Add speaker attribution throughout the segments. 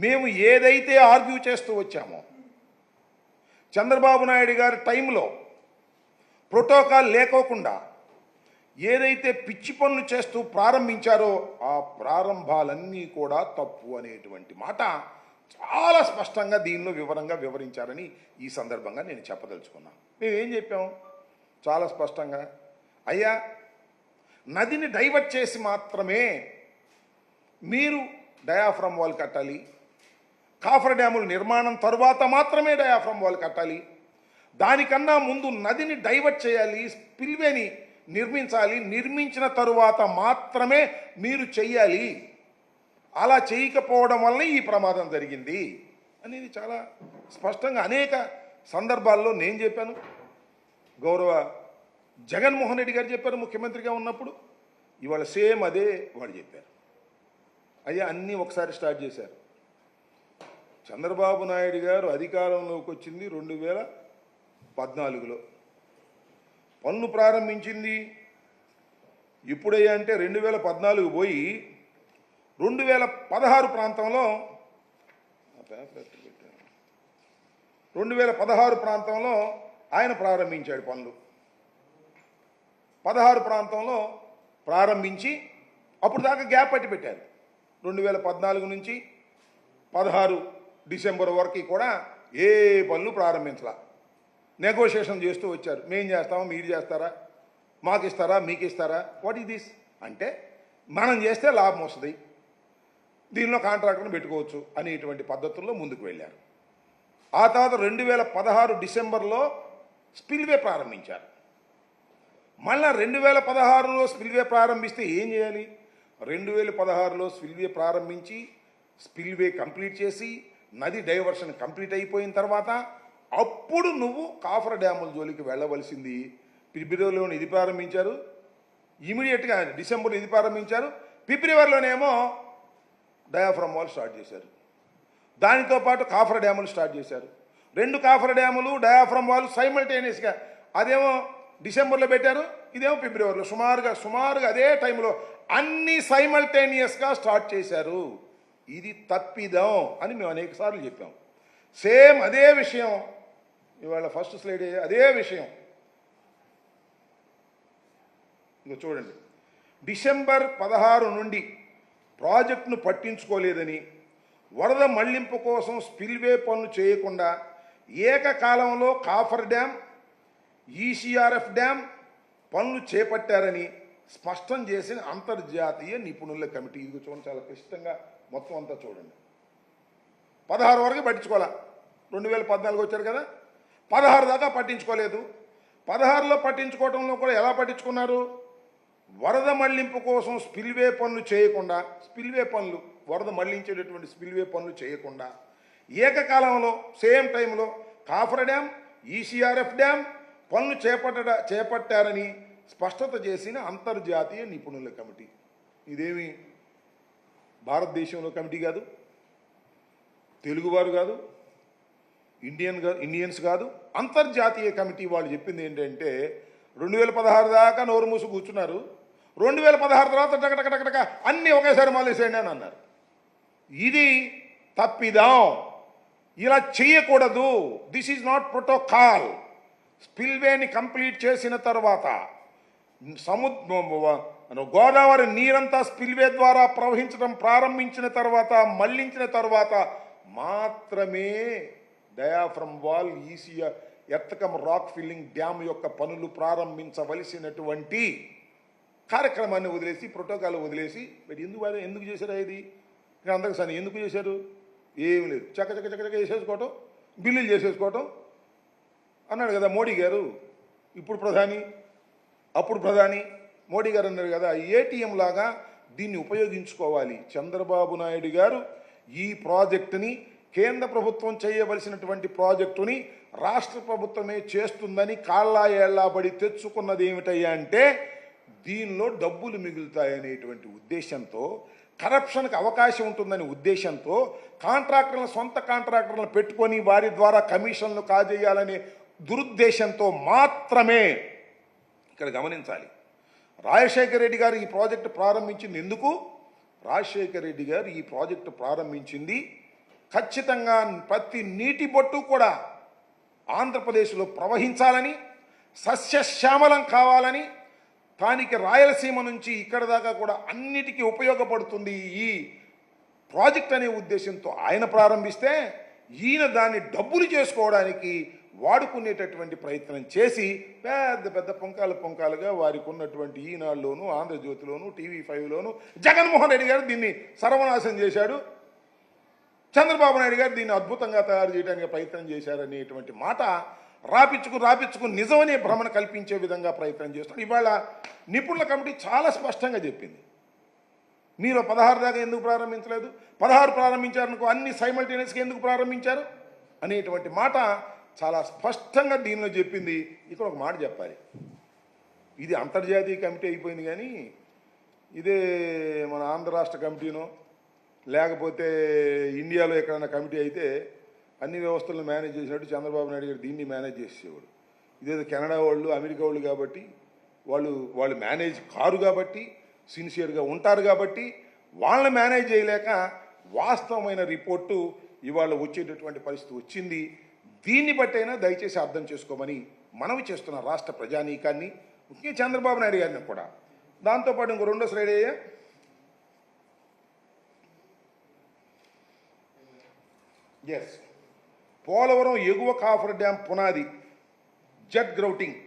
Speaker 1: మేము ఏదైతే ఆర్గ్యూ చేస్తూ వచ్చామో చంద్రబాబు నాయుడు గారి టైంలో ప్రోటోకాల్ లేకోకుండా ఏదైతే పిచ్చి పనులు చేస్తూ ప్రారంభించారో ఆ ప్రారంభాలన్నీ కూడా తప్పు అనేటువంటి మాట చాలా స్పష్టంగా దీనిలో వివరంగా వివరించారని ఈ సందర్భంగా నేను చెప్పదలుచుకున్నాను మేము ఏం చెప్పాం? చాలా స్పష్టంగా అయ్యా నదిని డైవర్ట్ చేసి మాత్రమే మీరు డయాఫ్రమ్ వాల్ కట్టాలి కాఫర్ డ్యాముల నిర్మాణం తరువాత మాత్రమే డయాఫ్రమ్ వాల్ కట్టాలి. దానికన్నా ముందు నదిని డైవర్ట్ చేయాలి స్పిల్వేని నిర్మించాలి నిర్మించిన తరువాత మాత్రమే మీరు చెయ్యాలి. అలా చేయకపోవడం వలన ఈ ప్రమాదం జరిగింది అనేది చాలా స్పష్టంగా అనేక సందర్భాల్లో నేను చెప్పాను. గౌరవ జగన్మోహన్ రెడ్డి గారు చెప్పారు ముఖ్యమంత్రిగా ఉన్నప్పుడు. ఇవాళ సేమ్ అదే వాడు చెప్పారు. అయ్యా అన్నీ ఒకసారి స్టార్ట్ చేశారు. చంద్రబాబు నాయుడు గారు అధికారంలోకి వచ్చింది రెండు వేల పద్నాలుగులో. పన్ను ప్రారంభించింది ఇప్పుడయ్యా అంటే రెండు వేల పద్నాలుగు పోయి రెండు వేల పదహారు ప్రాంతంలో రెండు వేల పదహారు ప్రాంతంలో ఆయన ప్రారంభించాడు పనులు పదహారు ప్రాంతంలో ప్రారంభించి అప్పుడు దాకా గ్యాప్ పట్టి పెట్టారు. రెండు వేల పద్నాలుగు నుంచి పదహారు డిసెంబర్ వరకు కూడా ఏ పనులు ప్రారంభించాల. నెగోషియేషన్ చేస్తూ వచ్చారు. మేం చేస్తామా? మీరు చేస్తారా? మాకు ఇస్తారా? మీకు ఇస్తారా? వాట్ ఈ దిస్ అంటే మనం చేస్తే లాభం వస్తుంది. దీనిలో కాంట్రాక్టర్ని పెట్టుకోవచ్చు అనేటువంటి పద్ధతుల్లో ముందుకు వెళ్ళారు. ఆ తర్వాత రెండు వేల పదహారు డిసెంబర్లో స్పిల్వే ప్రారంభించారు. మళ్ళీ రెండు వేల పదహారులో స్పిల్వే ప్రారంభిస్తే ఏం చేయాలి? రెండు వేల పదహారులో స్పిల్వే ప్రారంభించి స్పిల్వే కంప్లీట్ చేసి నది డైవర్షన్ కంప్లీట్ అయిపోయిన తర్వాత అప్పుడు నువ్వు కాఫర్ డ్యాముల జోలికి వెళ్ళవలసింది. ఫిబ్రవరిలోనే ఇది ప్రారంభించారు. ఇమీడియట్గా డిసెంబర్ ఇది ప్రారంభించారు. ఫిబ్రవరిలోనేమో డయాఫ్రమ్ వాల్ స్టార్ట్ చేశారు. దానితో పాటు కాఫర్ డ్యాములు స్టార్ట్ చేశారు. రెండు కాఫర్ డ్యాములు డయాఫ్రమ్ వాల్ సైమల్టేనియస్గా అదేమో డిసెంబర్లో పెట్టారు. ఇదేమో ఫిబ్రవరిలో సుమారుగా సుమారుగా అదే టైంలో అన్ని సైమల్టేనియస్గా స్టార్ట్ చేశారు. ఇది తప్పిదం అని మేము అనేక సార్లు చెప్పాం. సేమ్ అదే విషయం ఇవాళ ఫస్ట్ స్లైడ్ అదే విషయం. ఇంకా చూడండి. డిసెంబర్ పదహారు నుండి ప్రాజెక్టును పట్టించుకోలేదని వరద మళ్ళింపు కోసం స్పిల్వే పనులు చేయకుండా ఏకకాలంలో కాఫర్ డ్యామ్ ఈసీఆర్ఎఫ్ డ్యామ్ పనులు చేపట్టారని స్పష్టం చేసిన అంతర్జాతీయ నిపుణుల కమిటీ. ఇది చూడండి చాలా క్లిష్టంగా మొత్తం అంతా చూడండి. పదహారు వరకు పట్టించుకోవాలా? రెండు వేల పద్నాలుగు వచ్చారు కదా? పదహారు దాకా పట్టించుకోలేదు. పదహారులో పట్టించుకోవడంలో కూడా ఎలా పట్టించుకున్నారు? వరద మళ్ళింపు కోసం స్పిల్వే పనులు చేయకుండా స్పిల్వే పనులు వరద మళ్ళించేటటువంటి స్పిల్వే పనులు చేయకుండా ఏకకాలంలో సేమ్ టైంలో కాఫర్ డ్యామ్ ఈసీఆర్ఎఫ్ డ్యామ్ పనులు చేపట్ట చేపట్టారని స్పష్టత చేసిన అంతర్జాతీయ నిపుణుల కమిటీ. ఇదేమి భారతదేశంలో కమిటీ కాదు తెలుగువారు కాదు ఇండియన్ ఇండియన్స్ కాదు అంతర్జాతీయ కమిటీ వాళ్ళు చెప్పింది ఏంటంటే రెండు వేల పదహారు దాకా నోరు మూసి కూర్చున్నారు. రెండు వేల పదహారు తర్వాత టకటకటకటక అన్నీ ఒకేసారి మాలేసేయండి అని అన్నారు. ఇది తప్పిదాం. ఇలా చేయకూడదు దిస్ ఈజ్ నాట్ ప్రోటోకాల్ స్పిల్వేని కంప్లీట్ చేసిన తర్వాత సముద్ర గోదావరి నీరంతా స్పిల్వే ద్వారా ప్రవహించడం ప్రారంభించిన తర్వాత మళ్ళించిన తర్వాత మాత్రమే డయాఫ్రమ్ వాల్ ఈసియా ఎత్తకం రాక్ ఫిల్లింగ్ డ్యామ్ యొక్క పనులు ప్రారంభించవలసినటువంటి కార్యక్రమాన్ని వదిలేసి ప్రోటోకాల్ వదిలేసి మరి ఎందుకు ఎందుకు చేశారు ఇది? ఇక్కడ అందరికి సని ఎందుకు చేశారు? ఏమి లేదు. చక్క చక్క చక్క చక్క చేసేసుకోవటం బిల్లులు చేసేసుకోవటం అన్నాడు కదా మోడీ గారు. ఇప్పుడు ప్రధాని అప్పుడు ప్రధాని మోడీ గారు అన్నారు కదా ఏటీఎం లాగా దీన్ని ఉపయోగించుకోవాలి. చంద్రబాబు నాయుడు గారు ఈ ప్రాజెక్టుని కేంద్ర ప్రభుత్వం చేయవలసినటువంటి ప్రాజెక్టుని రాష్ట్ర ప్రభుత్వమే చేస్తుందని కాళ్ళా ఏళ్ళాబడి తెచ్చుకున్నది ఏమిటయ్యా అంటే దీనిలో డబ్బులు మిగులుతాయనేటువంటి ఉద్దేశంతో కరప్షన్కి అవకాశం ఉంటుందనే ఉద్దేశంతో కాంట్రాక్టర్లను సొంత కాంట్రాక్టర్లను పెట్టుకొని వారి ద్వారా కమిషన్లు కాజేయాలనే దురుద్దేశంతో మాత్రమే ఇక్కడ గమనించాలి. రాజశేఖర రెడ్డి గారు ఈ ప్రాజెక్టు ప్రారంభించింది ఎందుకు రాజశేఖర రెడ్డి గారు ఈ ప్రాజెక్టు ప్రారంభించింది. ఖచ్చితంగా ప్రతి నీటి బొట్టు కూడా ఆంధ్రప్రదేశ్లో ప్రవహించాలని సస్యశ్యామలం కావాలని దానికి రాయలసీమ నుంచి ఇక్కడ దాకా కూడా అన్నిటికీ ఉపయోగపడుతుంది ఈ ప్రాజెక్ట్ అనే ఉద్దేశంతో ఆయన ప్రారంభిస్తే ఈయన దాన్ని డబ్బులు చేసుకోవడానికి వాడుకునేటటువంటి ప్రయత్నం చేసి పెద్ద పెద్ద పొంకాల పొంకాలుగా వారికి ఉన్నటువంటి ఈనాడులోను ఆంధ్రజ్యోతిలోను టీవీ ఫైవ్లోను జగన్మోహన్ రెడ్డి గారు దీన్ని సర్వనాశం చేశాడు. చంద్రబాబు నాయుడు గారు దీన్ని అద్భుతంగా తయారు చేయడానికి ప్రయత్నం చేశారనేటువంటి మాట రాపిచ్చుకు రాపిచ్చుకు నిజమనే భ్రమణ కల్పించే విధంగా ప్రయత్నం చేస్తున్నాడు. ఇవాళ నిపుణుల కమిటీ చాలా స్పష్టంగా చెప్పింది. మీరు పదహారు దాకా ఎందుకు ప్రారంభించలేదు? పదహారు ప్రారంభించారనుకో అన్ని సైమల్టేనియస్గా ఎందుకు ప్రారంభించారు? అనేటువంటి మాట చాలా స్పష్టంగా దీనిలో చెప్పింది. ఇక్కడ ఒక మాట చెప్పాలి. ఇది అంతర్జాతీయ కమిటీ అయిపోయింది కానీ ఇదే మన ఆంధ్ర రాష్ట్ర కమిటీనో లేకపోతే ఇండియాలో ఎక్కడైనా కమిటీ అయితే అన్ని వ్యవస్థలను మేనేజ్ చేసినట్టు చంద్రబాబు నాయుడు గారు దీన్ని మేనేజ్ చేసేవాడు. ఇదేదో కెనడా వాళ్ళు అమెరికా వాళ్ళు కాబట్టి వాళ్ళు వాళ్ళు మేనేజ్ కారు కాబట్టి సిన్సియర్గా ఉంటారు కాబట్టి వాళ్ళని మేనేజ్ చేయలేక వాస్తవమైన రిపోర్టు ఇవాళ వచ్చేటటువంటి పరిస్థితి వచ్చింది. దీన్ని బట్టైనా దయచేసి అర్థం చేసుకోమని మనవి చేస్తున్న రాష్ట్ర ప్రజానీకాన్ని ముఖ్యంగా చంద్రబాబు నాయుడు గారిని కూడా. దాంతోపాటు ఇంకో రెండో స్లైడ్ అయ్యా ఎస్ పోలవరం ఎగువ కాఫర్ డ్యాం పునాది. Jet grouting.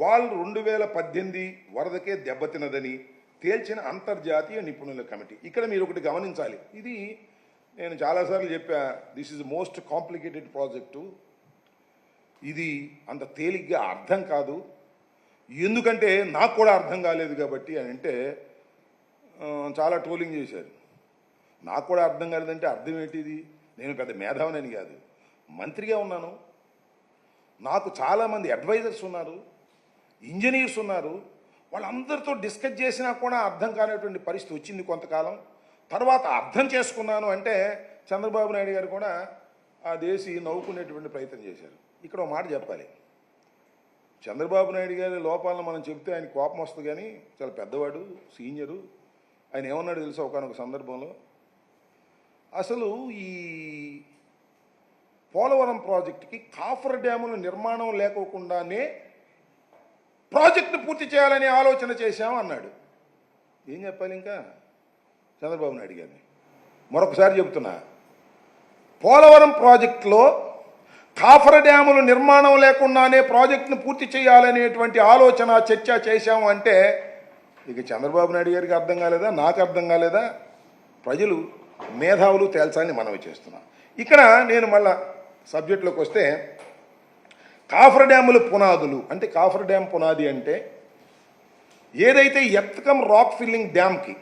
Speaker 1: వాల్ రెండు వేల పద్దెనిమిది వరదకే దెబ్బతినదని తేల్చిన అంతర్జాతీయ నిపుణుల కమిటీ. ఇక్కడ మీరు ఒకటి గమనించాలి. ఇది నేను చాలాసార్లు చెప్పా this is most complicated project ఇది అంత తేలిగ్గా అర్థం కాదు. ఎందుకంటే నాకు కూడా అర్థం కాలేదు కాబట్టి అని అంటే చాలా ట్రోలింగ్ చేశారు. నాకు కూడా అర్థం కాలేదంటే అర్థం ఏంటిది? నేను పెద్ద మేధావనని కాదు. మంత్రిగా ఉన్నాను. నాకు చాలామంది అడ్వైజర్స్ ఉన్నారు ఇంజనీర్స్ ఉన్నారు. వాళ్ళందరితో డిస్కస్ చేసినా కూడా అర్థం కానటువంటి పరిస్థితి వచ్చింది కొంతకాలం. తర్వాత అర్థం చేసుకున్నాను అంటే చంద్రబాబు నాయుడు గారు కూడా ఆ దేశీ నవ్వుకునేటువంటి ప్రయత్నం చేశారు. ఇక్కడ ఒక మాట చెప్పాలి. చంద్రబాబు నాయుడు గారి లోపాలను మనం చెబితే ఆయన కోపం వస్తుంది కానీ చాలా పెద్దవాడు సీనియరు. ఆయన ఏమన్నాడు తెలుసా ఒకనొక సందర్భంలో? అసలు ఈ పోలవరం ప్రాజెక్టుకి కాఫర్ డ్యాముల నిర్మాణం లేకోకుండానే ప్రాజెక్టు పూర్తి చేయాలనే ఆలోచన చేశామన్నాడు ఏం చెప్పాలి ఇంకా? చంద్రబాబు నాయుడు గారిని మరొకసారి చెబుతున్నా. పోలవరం ప్రాజెక్టులో కాఫర్ డ్యాములు నిర్మాణం లేకుండానే ప్రాజెక్టును పూర్తి చేయాలనేటువంటి ఆలోచన చర్చ చేశాము అంటే ఇక చంద్రబాబు నాయుడు గారికి అర్థం కాలేదా? నాకు అర్థం కాలేదా? ప్రజలు మేధావులు తేల్చాలని మనవి చేస్తున్నాం. ఇక్కడ నేను మళ్ళా సబ్జెక్టులోకి వస్తే కాఫర్ డ్యాములు పునాదులు. అంటే కాఫర్ డ్యామ్ పునాది అంటే ఏదైతే ఎత్తకం రాక్ ఫిల్లింగ్ డ్యామ్కి